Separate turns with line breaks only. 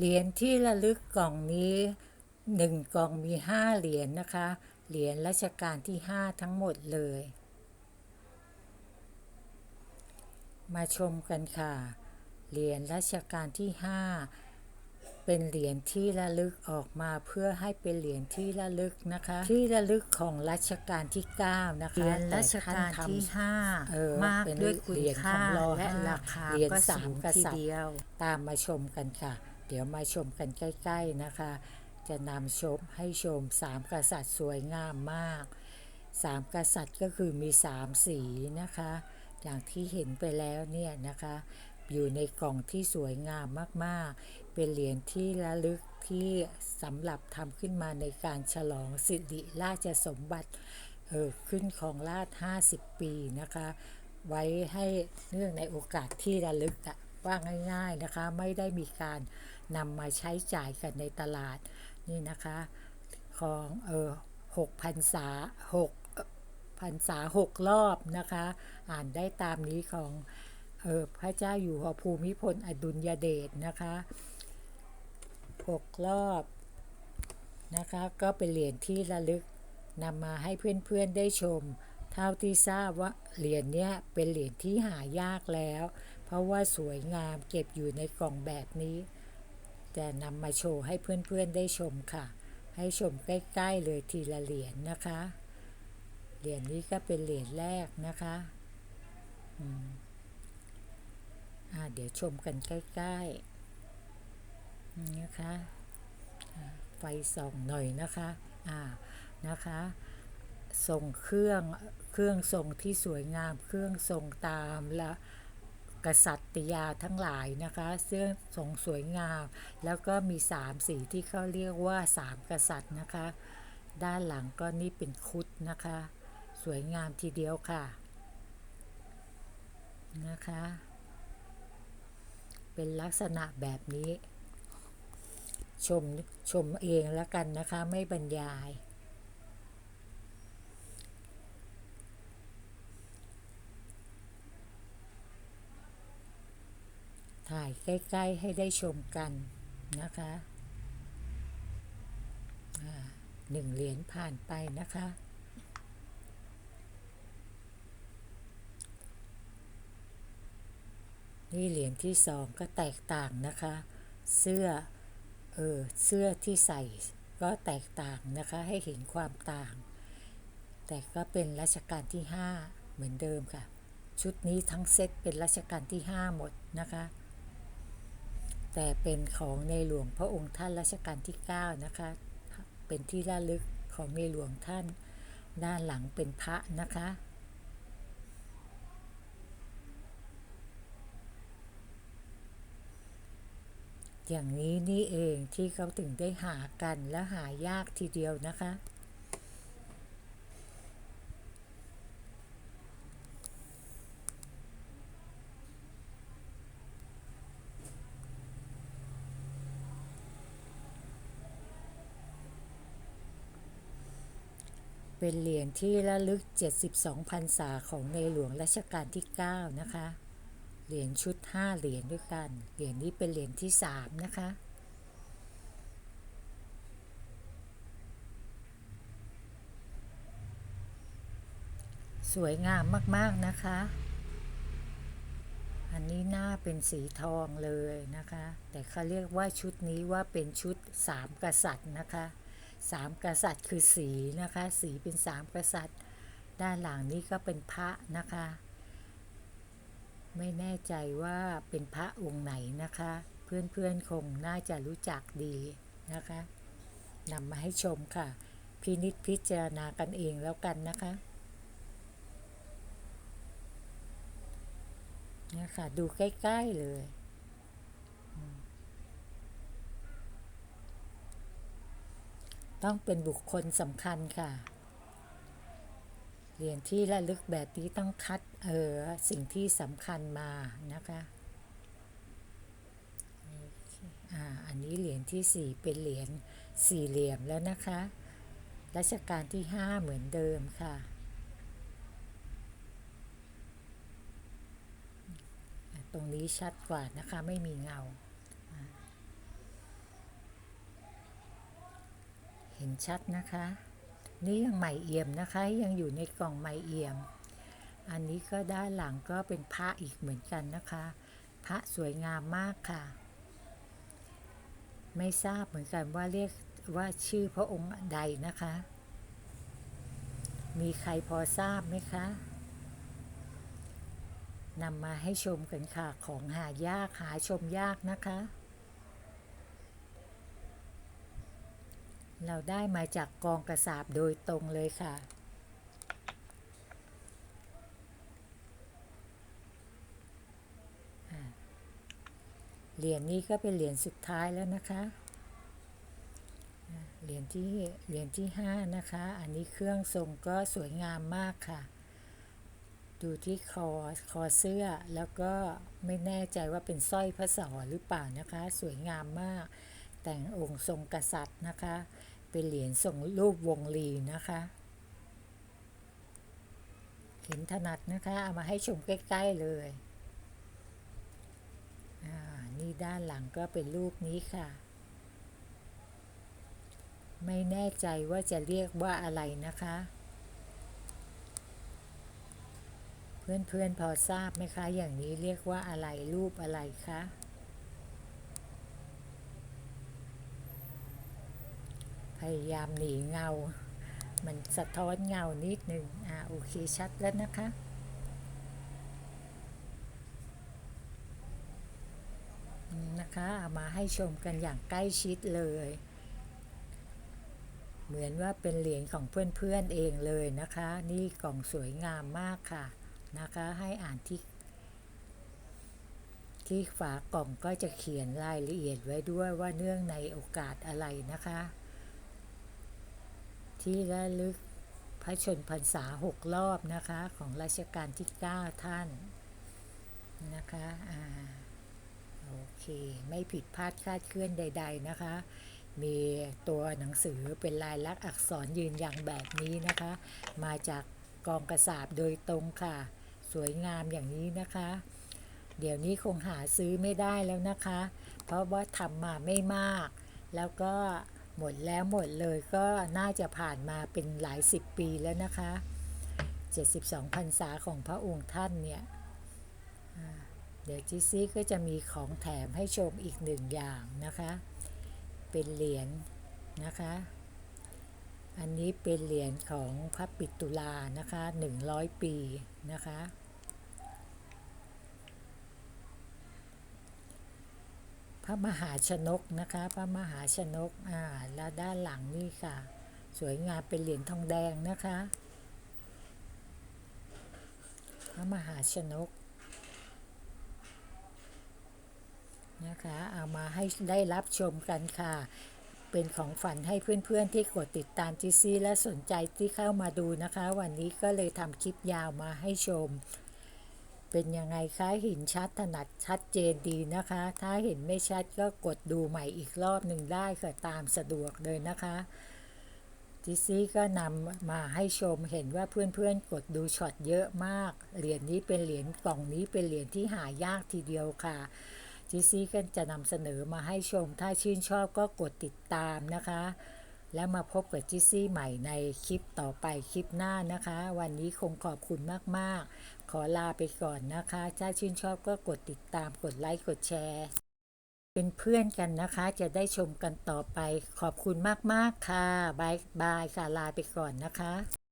เหรียญที่ระลึกกล่องนี้หนึ่งกล่องมีห้าเหรียญนะคะ เหรียญรัชกาลที่ห้าทั้งหมดเลย มาชมกันค่ะ เหรียญรัชกาลที่ห้าเป็นเหรียญที่ระลึกออกมาเพื่อให้เป็นเหรียญที่ระลึกนะคะ ที่ระลึกของรัชกาลที่9นะคะ
เหรียญรัชกาลที่
แต่ท่นทำ
ห้า
เออ
มาก
เป็น
ด้วยคุณ
เหรียญ
ค่า
ของรอ
และ
ห้า
ราคา
เหรียญ
ก็
สา
สู
ม
ง
ก
ที
ษัตริ
เดี
ย์
ยว
ตามมาชมกันค่ะเดี๋ยวมาชมกันใกล้ ๆนะคะ จะนำชมให้ชมสามกษัตริย์สวยงามมากสามกษัตริย์ก็คือมีสามสีนะคะ อย่างที่เห็นไปแล้วเนี่ยนะคะ อยู่ในกล่องที่สวยงามมากๆ เป็นเหรียญที่ระลึกที่สำหรับทำขึ้นมาในการฉลองสิริราชสมบัติเออขึ้นของราช50 ปีนะคะ ไว้ให้เนื่องในโอกาสที่ระลึกอะว่าง่าย ๆนะคะ ไม่ได้มีการ นำมาใช้จ่ายกันในตลาดนี่นะคะของเออหกพันษาหกพันษาหกรอบนะคะ อ่านได้ตามนี้ของเออพระเจ้าอยู่หัวภูมิพลอดุลยเดชนะคะหกรอบนะคะก็เป็นเหรียญที่ระลึกนำมาให้เพื่อนๆได้ชม เท่าที่ทราบว่าเหรียญเนี้ยเป็นเหรียญที่หายากแล้ว เพราะว่าสวยงามเก็บอยู่ในกล่องแบบนี้ แต่นำมาโชว์ให้เพื่อนๆได้ชมค่ะ ให้ชมใกล้ๆเลยทีละเหรียญนะคะ เหรียญนี้ก็เป็นเหรียญแรกนะคะอ่าเดี๋ยวชมกันใกล้ๆนี่นะคะอ่าไฟส่องหน่อยนะคะอ่านะคะทรงเครื่องเครื่องทรงที่สวยงามเครื่องทรงตามละ กษัตริยาทั้งหลายนะคะเสื้อทรงสวยงาม แล้วก็มีสามสีที่เขาเรียกว่าสามกษัตริย์นะคะ ด้านหลังก็นี่เป็นคุดนะคะ สวยงามทีเดียวค่ะนะคะ เป็นลักษณะแบบนี้ ชม ชมเองแล้วกันนะคะ ไม่บรรยาย ถ่าย ใกล้ๆให้ได้ชมกันนะคะหนึ่งเหรียญผ่านไปนะคะ นี่เหรียญที่สองก็แตกต่างนะคะ เสื้อ เออ เสื้อที่ใส่ก็แตกต่างนะคะ ให้เห็นความต่าง แต่ก็เป็นรัชกาลที่ 5 เหมือนเดิมค่ะ ชุดนี้ทั้งเซตเป็นรัชกาลที่ 5 หมดนะคะ แต่เป็นของในหลวงพระองค์ท่านรัชกาลที่ 9 นะคะ เป็นที่ระลึกของในหลวงท่าน ด้านหลังเป็นพระนะคะ อย่างนี้นี่เองที่เขาถึงได้หากันและหายากทีเดียวนะคะ เป็นเหรียญที่ระลึก 72พรรษาของในหลวงรัชกาลที่ 9 นะคะ เหรียญชุด 5 เหรียญด้วยกัน เหรียญนี้เป็นเหรียญที่ 3 นะคะ สวยงามมาก ๆ นะคะ อันนี้หน้าเป็นสีทองเลยนะคะ แต่เขาเรียกว่าชุดนี้ว่าเป็นชุดสามกษัตริย์นะคะ สามกษัตริย์คือสีนะคะ สีเป็นสามกษัตริย์ ด้านหลังนี้ก็เป็นพระนะคะ ไม่แน่ใจว่าเป็นพระองค์ไหนนะคะ เพื่อนๆคงน่าจะรู้จักดีนะคะนำมาให้ชมค่ะ พินิจพิจารณากันเองแล้วกันนะคะเนี่ยค่ะดูใกล้ ๆ เลย ต้องเป็นบุคคลสำคัญค่ะ เหรียญที่ระลึกแบบนี้ต้องคัดเออสิ่งที่สำคัญมานะคะอ่าอันนี้เหรียญที่สี่เป็นเหรียญสี่เหลี่ยมแล้วนะคะรัชกาลที่ห้าเหมือนเดิมค่ะ ตรงนี้ชัดกว่านะคะไม่มีเงา เห็นชัดนะคะ นี่ยังใหม่เอี่ยมนะคะ ยังอยู่ในกล่องใหม่เอี่ยม อันนี้ก็ด้านหลังก็เป็นพระอีกเหมือนกันนะคะ พระสวยงามมากค่ะ ไม่ทราบเหมือนกันว่าเรียกว่าชื่อพระองค์ใดนะคะ มีใครพอทราบไหมคะนำมาให้ชมกันค่ะ ของหายากหาชมยากนะคะ เราได้มาจากกองกระสาบโดยตรงเลยค่ะ เหรียญนี้ก็เป็นเหรียญสุดท้ายแล้วนะคะ เหรียญที่ เหรียญที่ห้านะคะ อันนี้เครื่องทรงก็สวยงามมากค่ะ ดูที่คอ คอเสื้อ แล้วก็ไม่แน่ใจว่าเป็นสร้อยพระสอหรือเปล่านะคะ สวยงามมากแต่งองค์ทรงกษัตริย์นะคะ เป็นเหรียญทรงรูปวงลีนะคะเห็นถนัดนะคะ เอามาให้ชมใกล้ ๆ เลยนี่ด้านหลังก็เป็นรูปนี้ค่ะ ไม่แน่ใจว่าจะเรียกว่าอะไรนะคะ เพื่อนๆพอทราบไหมคะ อย่างนี้เรียกว่าอะไรรูปอะไรคะ ยายามหนีเงา มันสะท้อนเงานิดนึงอ่าโอเคชัดแล้วนะคะนะคะเอามาให้ชมกันอย่างใกล้ชิดเลย เหมือนว่าเป็นเหรียญของเพื่อนๆเองเลยนะคะ นี่กล่องสวยงามมากค่ะนะคะ ให้อ่านที่ ที่ฝากล่องก็จะเขียนรายละเอียดไว้ด้วยว่าเนื่องในโอกาสอะไรนะคะ ที่ระลึกพระชนพรรษาหกรอบนะคะ ของรัชกาลที่ 9 ท่านนะคะอ่าโอเค ไม่ผิดพลาดคลาดเคลื่อนใด ๆนะคะ มีตัวหนังสือเป็นลายลักษณ์อักษรยืนยันแบบนี้นะคะ มาจากกองกระสาบโดยตรงค่ะ สวยงามอย่างนี้นะคะ เดี๋ยวนี้คงหาซื้อไม่ได้แล้วนะคะ เพราะว่าทำมาไม่มาก แล้วก็ หมดแล้วหมดเลยก็น่าจะผ่านมาเป็นหลายสิบปีแล้วนะคะ 72พรรษาของพระองค์ท่านเนี่ย เดี๋ยวจิซี่ก็จะมีของแถมให้ชมอีกหนึ่งอย่างนะคะ เป็นเหรียญนะคะ อันนี้เป็นเหรียญของพระปิตุลานะคะ 100 ปีนะคะ พระมหาชนกนะคะ พระมหาชนกอ่าแล้วด้านหลังนี่ค่ะ สวยงามเป็นเหรียญทองแดงนะคะ พระมหาชนกนะคะเอามาให้ได้รับชมกันค่ะ เป็นของฝันให้เพื่อนๆที่กดติดตามจีซี่และสนใจที่เข้ามาดูนะคะ วันนี้ก็เลยทำคลิปยาวมาให้ชม เป็นยังไงคะเห็นชัดถนัดชัดเจนดีนะคะ ถ้าเห็นไม่ชัดก็กดดูใหม่อีกรอบหนึ่งได้ค่ะตามสะดวกเลยนะคะจิซี่ก็นำมาให้ชมเห็นว่าเพื่อนๆ กดดูช็อตเยอะมาก เหรียญนี้เป็นเหรียญกล่องนี้เป็นเหรียญที่หายากทีเดียวค่ะจิซี่ก็จะนำเสนอมาให้ชม ถ้าชื่นชอบก็กดติดตามนะคะ แล้วมาพบกับจิซี่ใหม่ในคลิปต่อไปคลิปหน้านะคะ วันนี้คงขอบคุณมาก ๆ ขอลาไปก่อนนะคะ ถ้าชื่นชอบก็กดติดตามกดไลค์กดแชร์ เป็นเพื่อนกันนะคะ จะได้ชมกันต่อไป ขอบคุณมาก ๆ ค่ะบายบายค่ะลาไปก่อนนะคะ